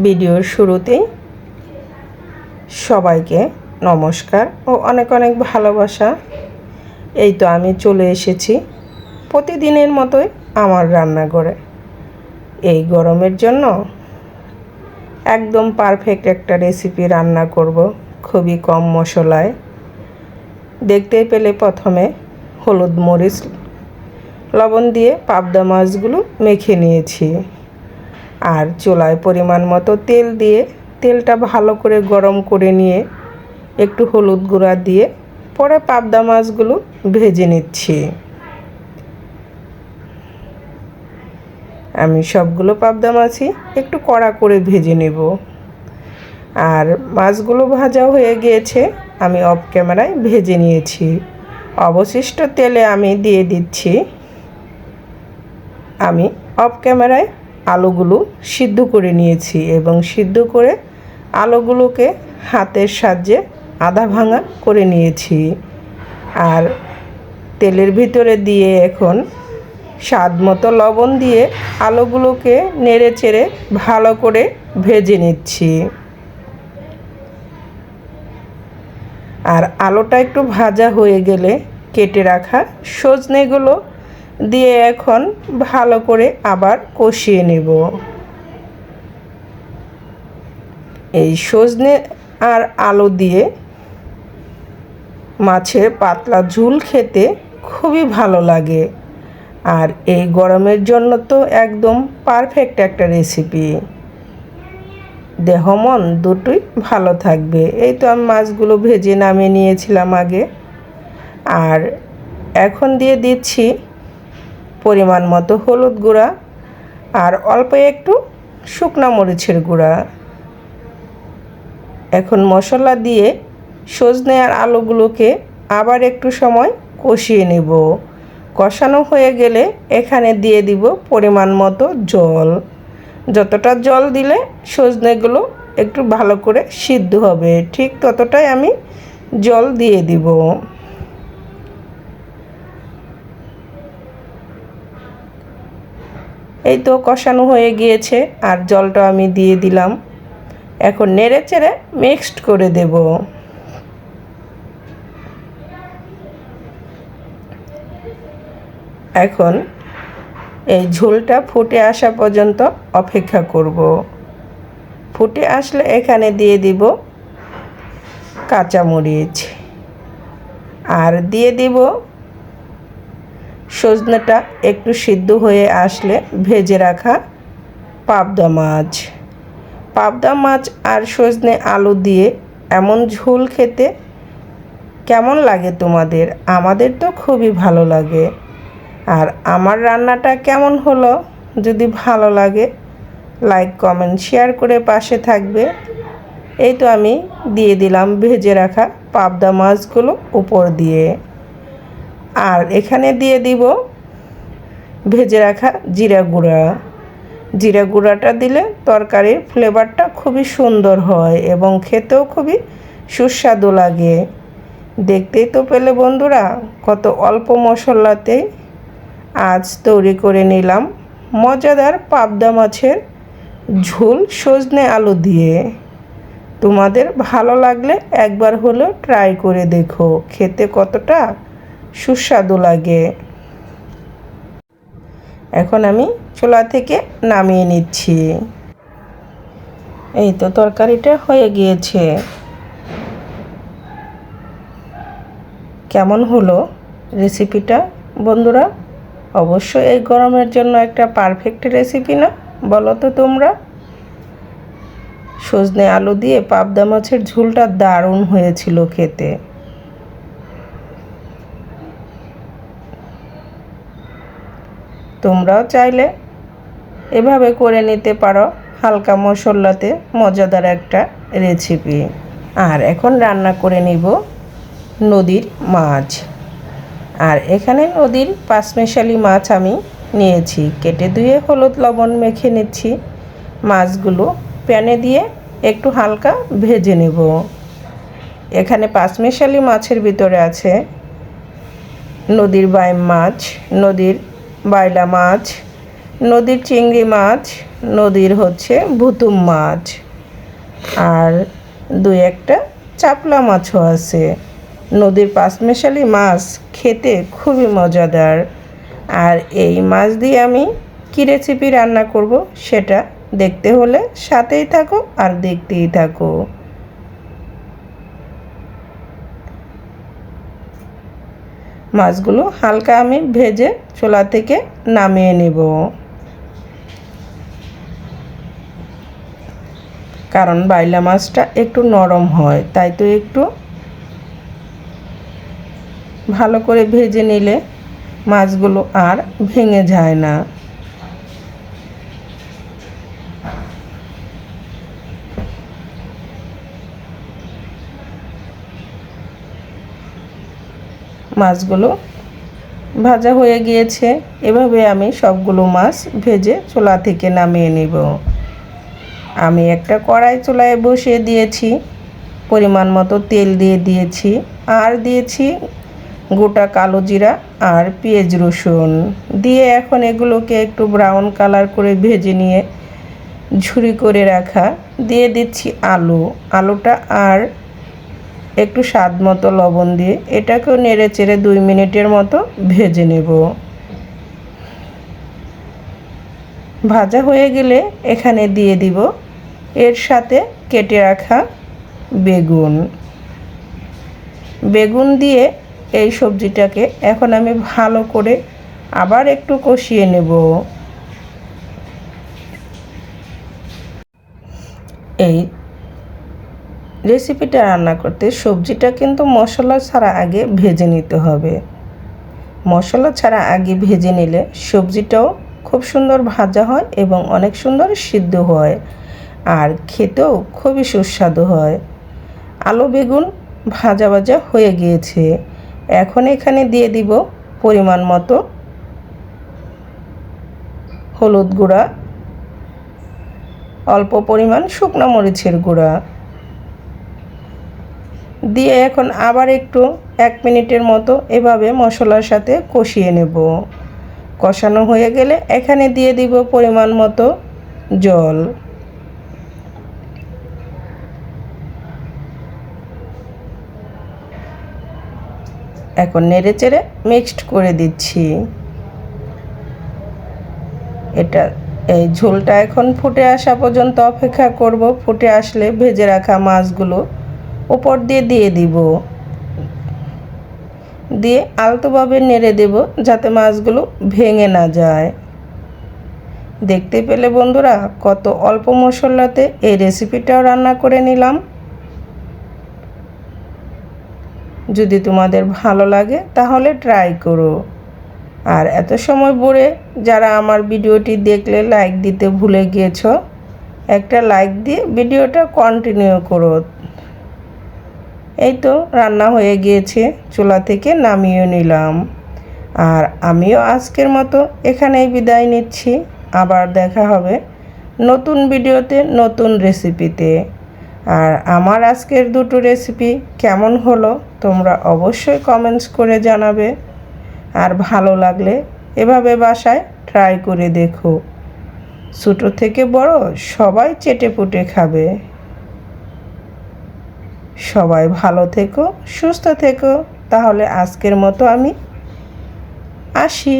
ভিডিওর শুরুতেই সবাইকে নমস্কার ও অনেক অনেক ভালোবাসা। এই তো আমি চলে এসেছি প্রতিদিনের মতোই আমার রান্নাঘরে। এই গরমের জন্য একদম পারফেক্ট একটা রেসিপি রান্না করব, খুবই কম মশলায়। দেখতে পেলে প্রথমে হলুদ মরিচ, লবণ দিয়ে পাবদা মাছগুলো মেখে নিয়েছি। আর চুলায় পরিমাণ মতো তেল দিয়ে তেলটা ভালো করে গরম করে নিয়ে একটু হলুদ গুঁড়া দিয়ে পরে পাবদা মাছগুলো ভেজে নিচ্ছি। আমি সবগুলো পাবদা মাছই একটু কড়া করে ভেজে নেব। আর মাছগুলো ভাজা হয়ে গিয়েছে, আমি অফ ক্যামেরায় ভেজে নিয়েছি। অবশিষ্ট তেলে আমি দিয়ে দিচ্ছি। আমি অফ ক্যামেরায় আলুগুলো সিদ্ধ করে নিয়েছি এবং সিদ্ধ করে আলুগুলোকে হাতের সাহায্যে আধা ভাঙা করে নিয়েছি। আর তেলের ভিতরে দিয়ে এখন স্বাদ মতো লবণ দিয়ে আলুগুলোকে নেড়ে চেড়ে ভালো করে ভেজে নিচ্ছি। আর আলুটা একটু ভাজা হয়ে গেলে কেটে রাখা সজনেগুলো দিয়ে এখন ভালো করে আবার কষিয়ে নেব। এই সজনে আর আলু দিয়ে মাছের পাতলা ঝুল খেতে খুবই ভালো লাগে। আর এই গরমের জন্য তো একদম পারফেক্ট একটা রেসিপি দেহ মন দুটোই ভালো থাকবে। এই তো আমি মাছগুলো ভেজে নামিয়ে নিয়েছিলাম আগে। আর এখন দিয়ে দিচ্ছি পরিমাণ মতো হলুদ গুঁড়া আর অল্প একটু শুকনো মরিচের গুঁড়া। এখন মশলা দিয়ে সজনে আর আলুগুলোকে আবার একটু সময় কষিয়ে নেব। কষানো হয়ে গেলে এখানে দিয়ে দিব পরিমাণ মতো জল। যতটা জল দিলে সজনেগুলো একটু ভালো করে সিদ্ধ হবে, ঠিক ততটাই আমি জল দিয়ে দিব। এই তো কষানো হয়ে গিয়েছে আর জলটা আমি দিয়ে দিলাম। এখন নেড়ে চেড়ে মিক্সড করে দেব। এখন এই ঝোলটা ফুটে আসা পর্যন্ত অপেক্ষা করব। ফুটে আসলে এখানে দিয়ে দিব কাঁচামরিচ। আর দিয়ে দিব সজনেটা একটু সিদ্ধ হয়ে আসলে ভেজে রাখা পাবদা মাছ। পাবদা মাছ আর সজনে আলু দিয়ে এমন ঝোল খেতে কেমন লাগে তোমাদের? আমাদের তো খুবই ভালো লাগে। আর আমার রান্নাটা কেমন হলো? যদি ভালো লাগে লাইক কমেন্ট শেয়ার করে পাশে থাকবে। এই তো আমি দিয়ে দিলাম ভেজে রাখা পাবদা মাছগুলো উপর দিয়ে। আর এখানে দিয়ে দিব ভেজে রাখা জিরা গুঁড়া। জিরা গুঁড়াটা দিলে তরকারির ফ্লেভারটা খুবই সুন্দর হয় এবং খেতেও খুবই সুস্বাদু লাগে। দেখতেই তো পেলে বন্ধুরা, কত অল্প মশলাতেই আজ তৈরি করে নিলাম মজাদার পাবদা মাছের ঝোল সজনে আলু দিয়ে। তোমাদের ভালো লাগলে একবার হলেও ট্রাই করে দেখো, খেতে কতটা সুস্বাদু লাগে। এখন আমি চুলা থেকে নামিয়ে নিচ্ছি। এই তো তরকারিটা হয়ে গিয়েছে। কেমন হলো রেসিপিটা? বন্ধুরা, অবশ্যই এই গরমের জন্য একটা পারফেক্ট রেসিপি না? বলো তো তোমরা। সজনে আলু দিয়ে পাবদা মাছের ঝোলটা দারুণ হয়েছিল খেতে। তোমরাও চাইলে এভাবে করে নিতে পারো হালকা মশলাতে মজাদার একটা রেসিপি আর এখন রান্না করে নিব নদীর মাছ। আর এখানে নদীর পাঁচমেশালি মাছ আমি নিয়েছি। কেটে ধুয়ে হলুদ লবণ মেখে নিচ্ছি। মাছগুলো প্যানে দিয়ে একটু হালকা ভেজে নেব। এখানে পাঁচমেশালি মাছের ভিতরে আছে নদীর বাইম মাছ, নদীর বাইলা মাছ, নদীর চিংড়ি মাছ, নদীর হচ্ছে ভুতুম মাছ। আর দুই একটা চাপলা মাছও আছে। নদীর পাঁচমেশালি মাছ খেতে খুবই মজাদার। আর এই মাছ দিয়ে আমি কী রেসিপি রান্না করব সেটা দেখতে হলে সাথেই থাকো আর দেখতেই থাকো। মাছগুলো হালকা আমি ভেজে ছোলা থেকে নামিয়ে নেব। কারণ বাইলা মাছটা একটু নরম হয়, তাই তো একটু ভালো করে ভেজে নিলে মাছগুলো আর ভেঙে যায় না। মাছগুলো ভাজা হয়ে গিয়েছে। এভাবে আমি সবগুলো মাছ ভেজে চোলা থেকে নামিয়ে নিব। আমি একটা কড়াই চোলায় বসিয়ে দিয়েছি। পরিমাণ মতো তেল দিয়ে দিয়েছি। আর দিয়েছি গোটা কালো জিরা আর পেঁয়াজ রসুন। দিয়ে এখন এগুলোকে একটু ব্রাউন কালার করে ভেজে নিয়ে ঝুরি করে রাখা। দিয়ে দিচ্ছি আলু। আলুটা আর একটু স্বাদ মতো লবণ দিয়ে এটাকেও নেড়ে চেড়ে দুই মিনিটের মতো ভেজে নেব। ভাজা হয়ে গেলে এখানে দিয়ে দিব এর সাথে কেটে রাখা বেগুন। বেগুন দিয়ে এই সবজিটাকে এখন আমি ভালো করে আবার একটু কষিয়ে নেব। এই রেসিপিটা রান্না করতে সবজিটা কিন্তু মশলা ছাড়া আগে ভেজে নিতে হবে। মশলা ছাড়া আগে ভেজে নিলে সবজিটাও খুব সুন্দর ভাজা হয় এবং অনেক সুন্দর সিদ্ধ হয় আর খেতেও খুবই সুস্বাদু হয়। আলু, বেগুন ভাজা ভাজা হয়ে গিয়েছে। এখন এখানে দিয়ে দিব পরিমাণ মতো হলুদ গুঁড়া, অল্প পরিমাণ শুকনো মরিচের গুঁড়া। দিয়ে এখন আবার একটু এক মিনিটের মতো এভাবে মশলার সাথে কষিয়ে নেব। কষানো হয়ে গেলে এখানে দিয়ে দিব পরিমাণ মতো জল। এখন নেড়ে চেড়ে মিক্সড করে দিচ্ছি। এটা, এই ঝোলটা এখন ফুটে আসা পর্যন্ত অপেক্ষা করব। ফুটে আসলে ভেজে রাখা মাছগুলো ওপর দিয়ে দিয়ে দিব। দিয়ে আলতোভাবে নেড়ে দেব যাতে মাছগুলো ভেঙে না যায়। দেখতে পেলে বন্ধুরা, কত অল্প মশলাতে এই রেসিপিটাও রান্না করে নিলাম। যদি তোমাদের ভালো লাগে, তাহলে ট্রাই করো। আর এত সময় পরে যারা আমার ভিডিওটি দেখলে লাইক দিতে ভুলে গিয়েছ, একটা লাইক দিয়ে ভিডিওটা কন্টিনিউ করো। এই তো রান্না হয়ে গিয়েছে, চুলা থেকে নামিয়ে নিলাম। আর আমিও আজকের মতো এখানেই বিদায় নিচ্ছি। আবার দেখা হবে নতুন ভিডিওতে, নতুন রেসিপিতে। আর আমার আজকের দুটো রেসিপি কেমন হলো, তোমরা অবশ্যই কমেন্টস করে জানাবে। আর ভালো লাগলে এভাবে বাসায় ট্রাই করে দেখো। ছোটো থেকে বড় সবাই চেটে পুটে খাবে। সবাই ভালো থেকো সুস্থ থেকো। তাহলে আজকের মতো আমি আসি।